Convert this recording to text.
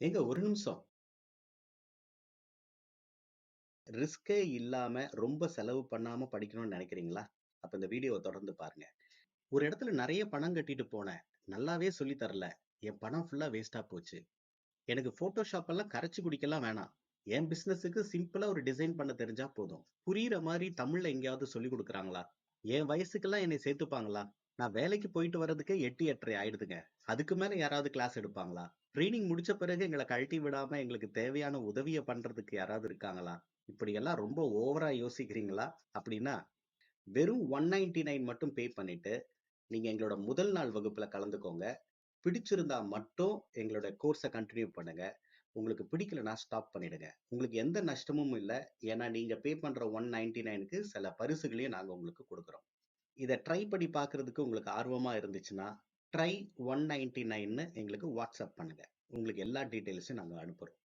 ஏங்க ஒரு நிமிஷம். ரிஸ்கே இல்லாம, ரொம்ப செலவு பண்ணாம படிக்கணும்னு நெனைக்கிறீங்களா? அப்ப இந்த வீடியோவ தொடர்ந்து பாருங்க. ஒரு இடத்துல நெறைய பணம் கட்டிட்டு போனேன். நல்லாவே சொல்லி தரல. என் பணம் ஃபுல்லா வேஸ்ட்டா போச்சு. எனக்கு போட்டோஷாப் எல்லாம் கரைச்சு குடிக்கலாம் வேணாம். என் பிசினஸுக்கு சிம்பிளா ஒரு டிசைன் பண்ண தெரிஞ்சா போதும். புரியிற மாரி தமிழ்ல எங்கேயாவது சொல்லிக் குடுக்கறாங்களா என் வயசுக்கெல்லாம் என்னை சேர்த்துப்பாங்களா? நான் வேலைக்கு போயிட்டு வர்றதுக்கே 8, 8:30 ஆயிடுதுங்க. அதுக்கு மேல யாராவது கிளாஸ் எடுப்பாங்களா? ட்ரைனிங் முடிச்ச பிறகு எங்களை கழட்டி விடாம எங்களுக்கு தேவையான உதவிய பண்றதுக்கு யாராவது இருக்காங்களா? இப்படியெல்லாம் ரொம்ப ஓவரா யோசிக்கிறீங்களா? அப்படின்னா, வெறும் 199 மட்டும் பே பண்ணிட்டு, நீங்க எங்களோட முதல் நாள் வகுப்புல கலந்துக்கோங்க. பிடிச்சிருந்தா மட்டும் எங்களோட கோர்ஸ கண்டினியூ பண்ணுங்க. உங்களுக்கு பிடிக்கலன்னா ஸ்டாப் பண்ணிடுங்க. உங்களுக்கு எந்த நஷ்டமும் இல்ல. ஏன்னா நீங்க பே பண்ற 199க்கு சில பரிசுகளையும் நாங்க உங்களுக்கு கொடுக்குறோம் இத ட்ரை பண்ணி பார்க்கறதுக்கு உங்களுக்கு ஆர்வமா இருந்துச்சுன்னா, ட்ரை 199ன்னு எங்களுக்கு வாட்ஸ்அப் பண்ணுங்க. உங்களுக்கு எல்லா டீட்டெயில்ஸும் நாங்க அனுப்புறோம்.